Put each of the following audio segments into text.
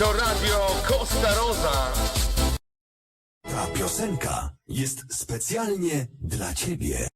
To radio Costa Rosa. Ta piosenka jest specjalnie dla ciebie.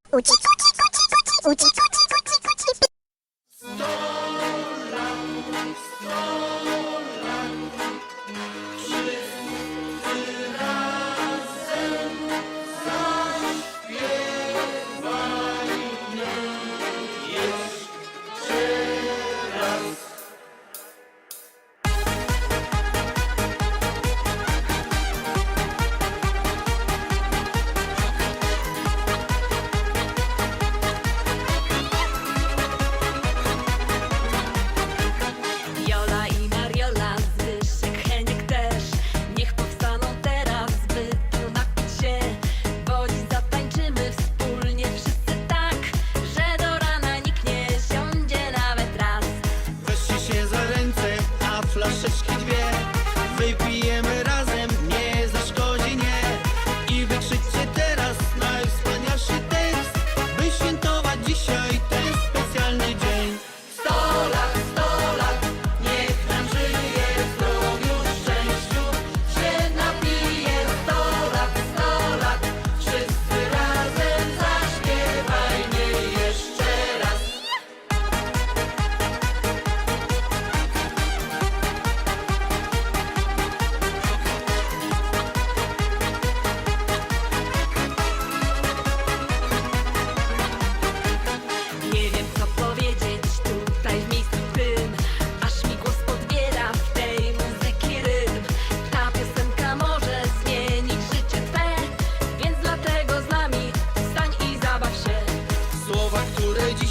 Today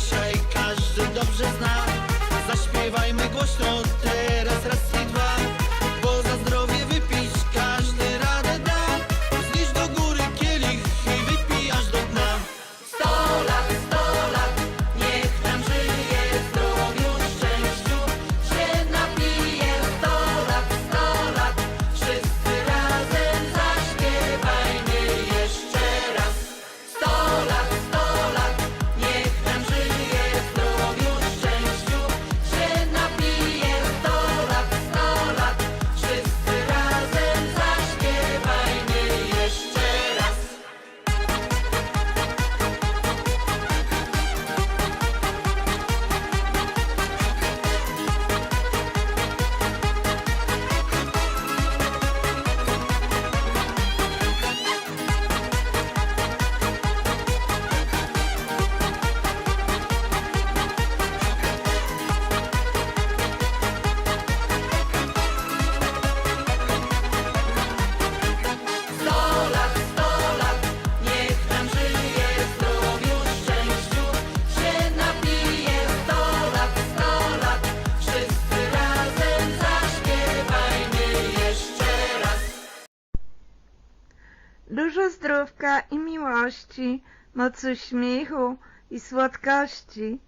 Dużo zdrówka i miłości, moc uśmiechu i słodkości,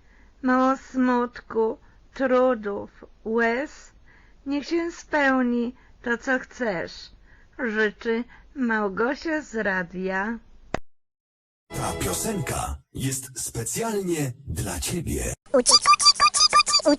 mało smutku, trudów, łez. Niech się spełni to, co chcesz. Życzy Małgosia z radia. Ta piosenka jest specjalnie dla ciebie. Co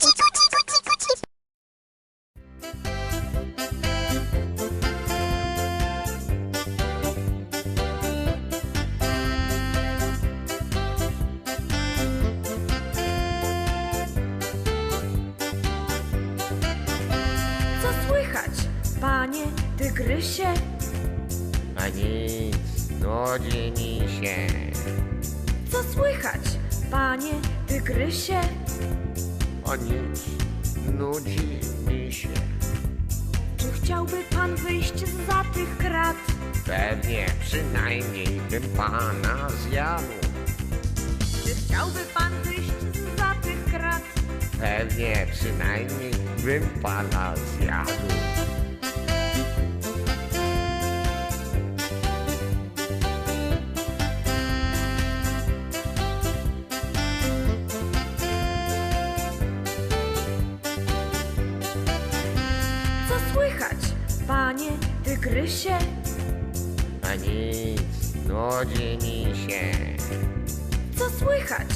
słychać, panie tygrysie? A nic, nudzi mi się. Co słychać, panie tygrysie? O nic, nudzi mi się. Czy chciałby pan wyjść za tych krat? Pewnie przynajmniej bym pana zjadł. Czy chciałby pan wyjść za tych krat? Pewnie przynajmniej bym pana zjadł. Co słychać, panie tygrysie? A nic, nudzi mi się. Co słychać,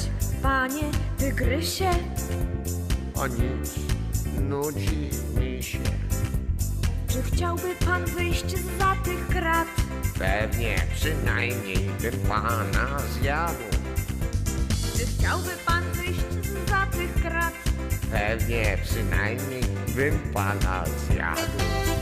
panie tygrysie? O nic, nudzi mi się. Czy chciałby pan wyjść za tych krat? Pewnie przynajmniej bym pana zjadł. Czy chciałby pan wyjść za tych krat? Pewnie przynajmniej bym pana zjadł.